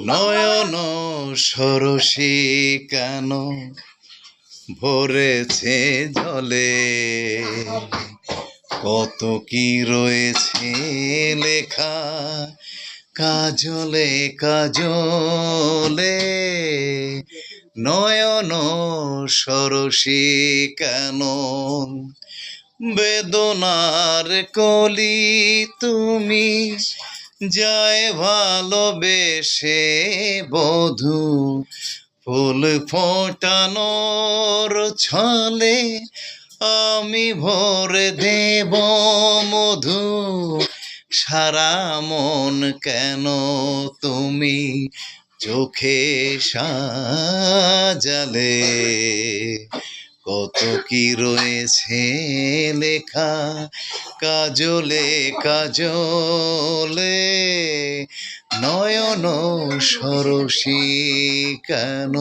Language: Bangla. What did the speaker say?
নয়ন সরসী কেন ভরেছে জলে? কত কি রয়েছে লেখা কাজলে কাজলে? নয়ন সরসী কেন বেদনার কলি তুমি যায় ভালোবেসে বধু, ফুল ফোটানোর ছলে আমি ভরে দেব মধু। সারা মন কেন তুমি চোখে সাজালে? কত কি রয়েছে লেখা কাজলে কাজলে নয়ন সরসী কেন?